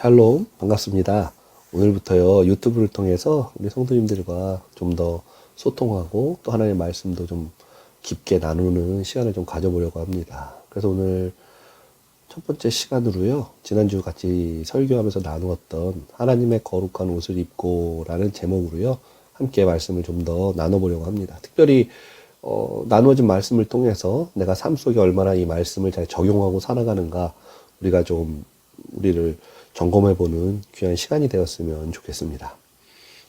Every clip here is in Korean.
샬롬 반갑습니다. 오늘부터요 유튜브를 통해서 우리 성도님들과 좀 더 소통하고 또 하나님의 말씀도 좀 깊게 나누는 시간을 좀 가져보려고 합니다. 그래서 오늘 첫 번째 시간으로요 지난주 같이 설교하면서 나누었던 하나님의 거룩한 옷을 입고라는 제목으로요 함께 말씀을 좀 더 나눠보려고 합니다. 특별히 어, 나누어진 말씀을 통해서 내가 삶 속에 얼마나 이 말씀을 잘 적용하고 살아가는가 우리가 좀 우리를 점검해보는 귀한 시간이 되었으면 좋겠습니다.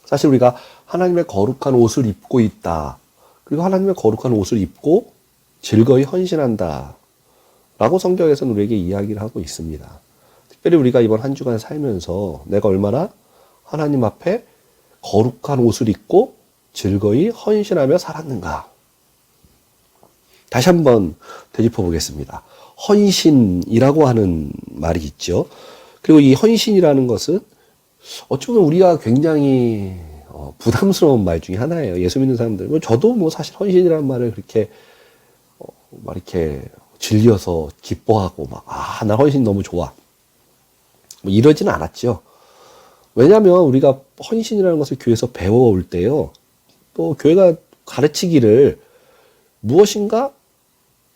사실 우리가 하나님의 거룩한 옷을 입고 있다. 그리고 하나님의 거룩한 옷을 입고 즐거이 헌신한다. 라고 성경에서는 우리에게 이야기를 하고 있습니다. 특별히 우리가 이번 한 주간 살면서 내가 얼마나 하나님 앞에 거룩한 옷을 입고 즐거이 헌신하며 살았는가. 다시 한번 되짚어 보겠습니다. 헌신이라고 하는 말이 있죠. 그리고 이 헌신이라는 것은 어쩌면 우리가 굉장히 어, 부담스러운 말 중에 하나예요. 예수 믿는 사람들. 뭐 저도 뭐 사실 헌신이라는 말을 그렇게 어, 막 이렇게 질려서 기뻐하고 막 아, 나 헌신 너무 좋아. 뭐 이러지는 않았죠. 왜냐하면 우리가 헌신이라는 것을 교회에서 배워올 때요. 또 교회가 가르치기를 무엇인가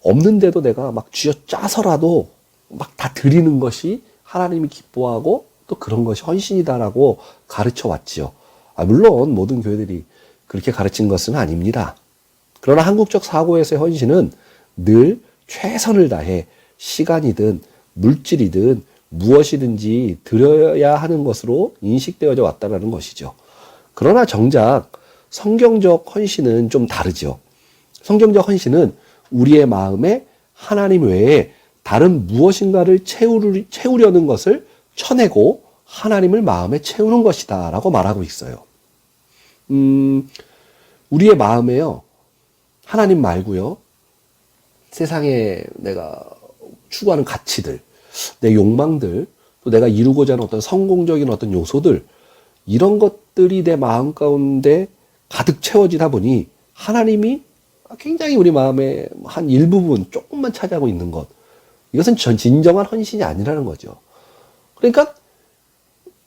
없는데도 내가 막 쥐어 짜서라도 막 다 드리는 것이 하나님이 기뻐하고 또 그런 것이 헌신이다라고 가르쳐 왔지요. 아, 물론 모든 교회들이 그렇게 가르친 것은 아닙니다. 그러나 한국적 사고에서의 헌신은 늘 최선을 다해 시간이든 물질이든 무엇이든지 드려야 하는 것으로 인식되어져 왔다는 것이죠. 그러나 정작 성경적 헌신은 좀 다르죠. 성경적 헌신은 우리의 마음에 하나님 외에 다른 무엇인가를 채우려, 채우려 는 것을 쳐내고 하나님을 마음에 채우는 것이다 라고 말하고 있어요. 음, 우리의 마음에요. 하나님 말고요. 세상에 내가 추구하는 가치들, 내 욕망들, 또 내가 이루고자 하는 어떤 성공적인 어떤 요소들, 이런 것들이 내 마음 가운데 가득 채워지다 보니 하나님이 굉장히 우리 마음의 한 일부분 조금만 차지하고 있는 것. 이것은 전 진정한 헌신이 아니라는 거죠. 그러니까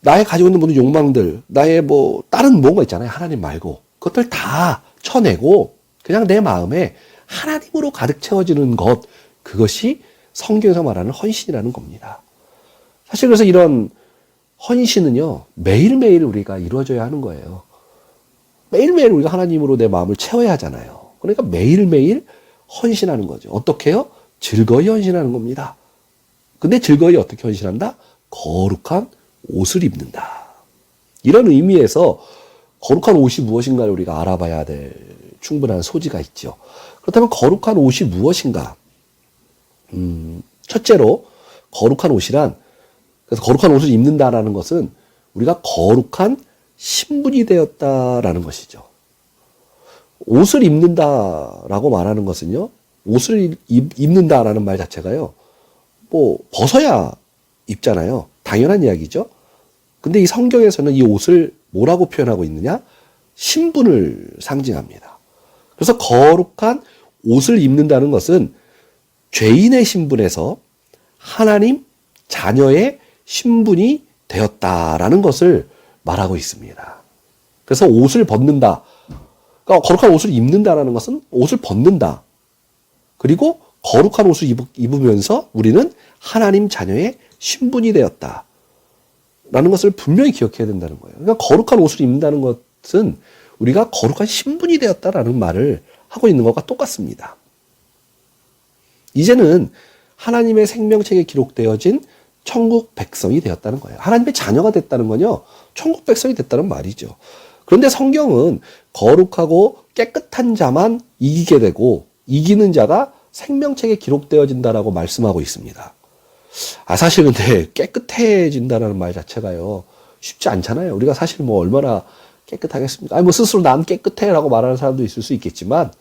나의 가지고 있는 모든 욕망들, 나의 뭐 다른 뭔가 있잖아요. 하나님 말고. 그것들 다 쳐내고 그냥 내 마음에 하나님으로 가득 채워지는 것. 그것이 성경에서 말하는 헌신이라는 겁니다. 사실 그래서 이런 헌신은요, 매일매일 우리가 이루어져야 하는 거예요. 매일매일 우리가 하나님으로 내 마음을 채워야 하잖아요. 그러니까 매일매일 헌신하는 거죠. 어떻게 해요? 즐거이 헌신하는 겁니다. 근데 즐거이 어떻게 헌신한다? 거룩한 옷을 입는다. 이런 의미에서 거룩한 옷이 무엇인가를 우리가 알아봐야 될 충분한 소지가 있죠. 그렇다면 거룩한 옷이 무엇인가? 음, 첫째로 거룩한 옷이란 그래서 거룩한 옷을 입는다라는 것은 우리가 거룩한 신분이 되었다라는 것이죠. 옷을 입는다라고 말하는 것은요. 옷을 입, 입는다라는 말 자체가요. 뭐 벗어야 입잖아요. 당연한 이야기죠. 근데 이 성경에서는 이 옷을 뭐라고 표현하고 있느냐? 신분을 상징합니다. 그래서 거룩한 옷을 입는다는 것은 죄인의 신분에서 하나님 자녀의 신분이 되었다라는 것을 말하고 있습니다. 그래서 옷을 벗는다. 그러니까 거룩한 옷을 입는다라는 것은 옷을 벗는다. 그리고 거룩한 옷을 입으면서 우리는 하나님 자녀의 신분이 되었다. 라는 것을 분명히 기억해야 된다는 거예요. 그러니까 거룩한 옷을 입는다는 것은 우리가 거룩한 신분이 되었다라는 말을 하고 있는 것과 똑같습니다. 이제는 하나님의 생명책에 기록되어진 천국 백성이 되었다는 거예요. 하나님의 자녀가 됐다는 건요, 천국 백성이 됐다는 말이죠. 그런데 성경은 거룩하고 깨끗한 자만 이기게 되고, 이기는 자가 생명책에 기록되어진다라고 말씀하고 있습니다. 아, 사실 근데 깨끗해진다는 말 자체가요, 쉽지 않잖아요. 우리가 사실 뭐 얼마나 깨끗하겠습니까? 아니, 뭐 스스로 난 깨끗해라고 말하는 사람도 있을 수 있겠지만,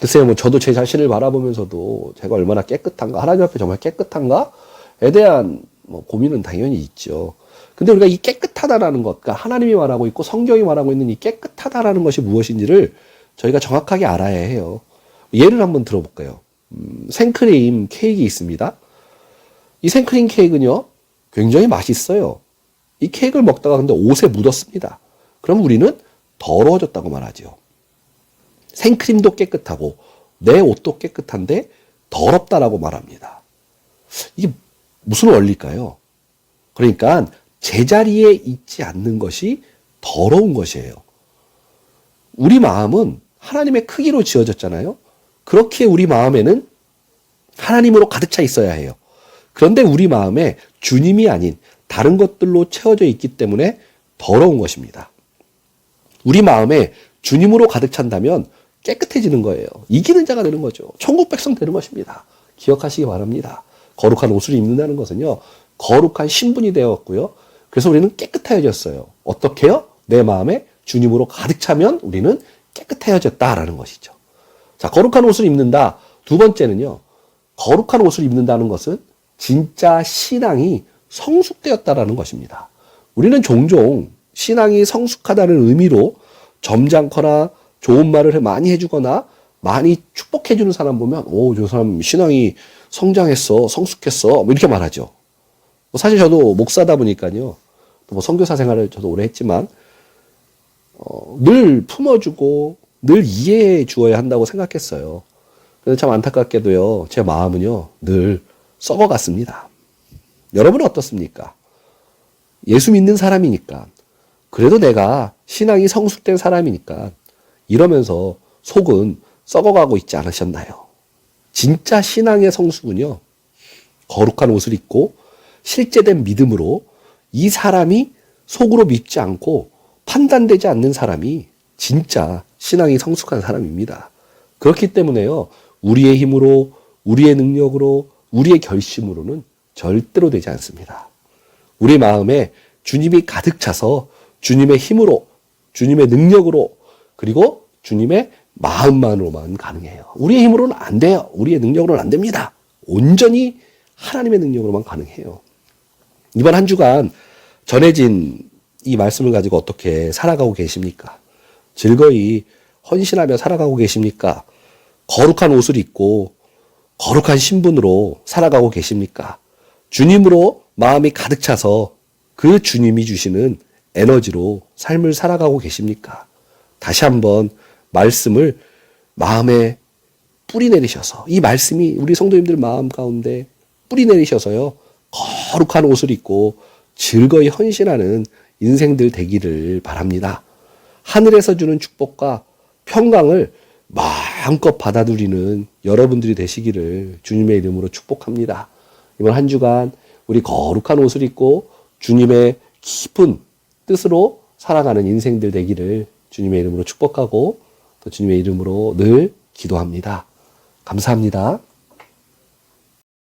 글쎄요, 뭐 저도 제 자신을 바라보면서도 제가 얼마나 깨끗한가, 하나님 앞에 정말 깨끗한가에 대한 뭐 고민은 당연히 있죠. 근데 우리가 이 깨끗하다라는 것, 그러니까 하나님이 말하고 있고 성경이 말하고 있는 이 깨끗하다라는 것이 무엇인지를 저희가 정확하게 알아야 해요. 예를 한번 들어볼까요? 음, 생크림 케이크 있습니다. 이 생크림 케이크는요, 굉장히 맛있어요. 이 케이크를 먹다가 근데 옷에 묻었습니다. 그럼 우리는 더러워졌다고 말하죠. 생크림도 깨끗하고 내 옷도 깨끗한데 더럽다라고 말합니다. 이게 무슨 원리일까요? 그러니까 제자리에 있지 않는 것이 더러운 것이에요. 우리 마음은 하나님의 크기로 지어졌잖아요. 그렇게 우리 마음에는 하나님으로 가득 차 있어야 해요. 그런데 우리 마음에 주님이 아닌 다른 것들로 채워져 있기 때문에 더러운 것입니다. 우리 마음에 주님으로 가득 찬다면 깨끗해지는 거예요. 이기는 자가 되는 거죠. 천국 백성 되는 것입니다. 기억하시기 바랍니다. 거룩한 옷을 입는다는 것은요, 거룩한 신분이 되었고요. 그래서 우리는 깨끗해졌어요. 어떻게요? 내 마음에 주님으로 가득 차면 우리는 깨끗해졌다라는 것이죠. 자, 거룩한 옷을 입는다. 두 번째는요, 거룩한 옷을 입는다는 것은 진짜 신앙이 성숙되었다라는 것입니다. 우리는 종종 신앙이 성숙하다는 의미로 점잖거나 좋은 말을 많이 해주거나 많이 축복해주는 사람 보면, 오, 저 사람 신앙이 성장했어, 성숙했어, 뭐 이렇게 말하죠. 뭐 사실 저도 목사다 보니까요, 뭐 선교사 생활을 저도 오래 했지만, 어, 늘 품어주고, 늘 이해해 주어야 한다고 생각했어요. 근데 참 안타깝게도요, 제 마음은요, 늘 썩어갔습니다. 여러분은 어떻습니까? 예수 믿는 사람이니까, 그래도 내가 신앙이 성숙된 사람이니까, 이러면서 속은 썩어가고 있지 않으셨나요? 진짜 신앙의 성숙은요, 거룩한 옷을 입고 실제된 믿음으로 이 사람이 속으로 믿지 않고 판단되지 않는 사람이 진짜 신앙이 성숙한 사람입니다. 그렇기 때문에요, 우리의 힘으로, 우리의 능력으로, 우리의 결심으로는 절대로 되지 않습니다. 우리 마음에 주님이 가득 차서 주님의 힘으로, 주님의 능력으로, 그리고 주님의 마음만으로만 가능해요. 우리의 힘으로는 안 돼요. 우리의 능력으로는 안 됩니다. 온전히 하나님의 능력으로만 가능해요. 이번 한 주간 전해진 이 말씀을 가지고 어떻게 살아가고 계십니까? 즐거이 헌신하며 살아가고 계십니까? 거룩한 옷을 입고 거룩한 신분으로 살아가고 계십니까? 주님으로 마음이 가득 차서 그 주님이 주시는 에너지로 삶을 살아가고 계십니까? 다시 한번 말씀을 마음에 뿌리 내리셔서 이 말씀이 우리 성도님들 마음 가운데 뿌리 내리셔서요. 거룩한 옷을 입고 즐거이 헌신하는 인생들 되기를 바랍니다. 하늘에서 주는 축복과 평강을 마음껏 받아들이는 여러분들이 되시기를 주님의 이름으로 축복합니다. 이번 한 주간 우리 거룩한 옷을 입고 주님의 깊은 뜻으로 살아가는 인생들 되기를 주님의 이름으로 축복하고 또 주님의 이름으로 늘 기도합니다. 감사합니다.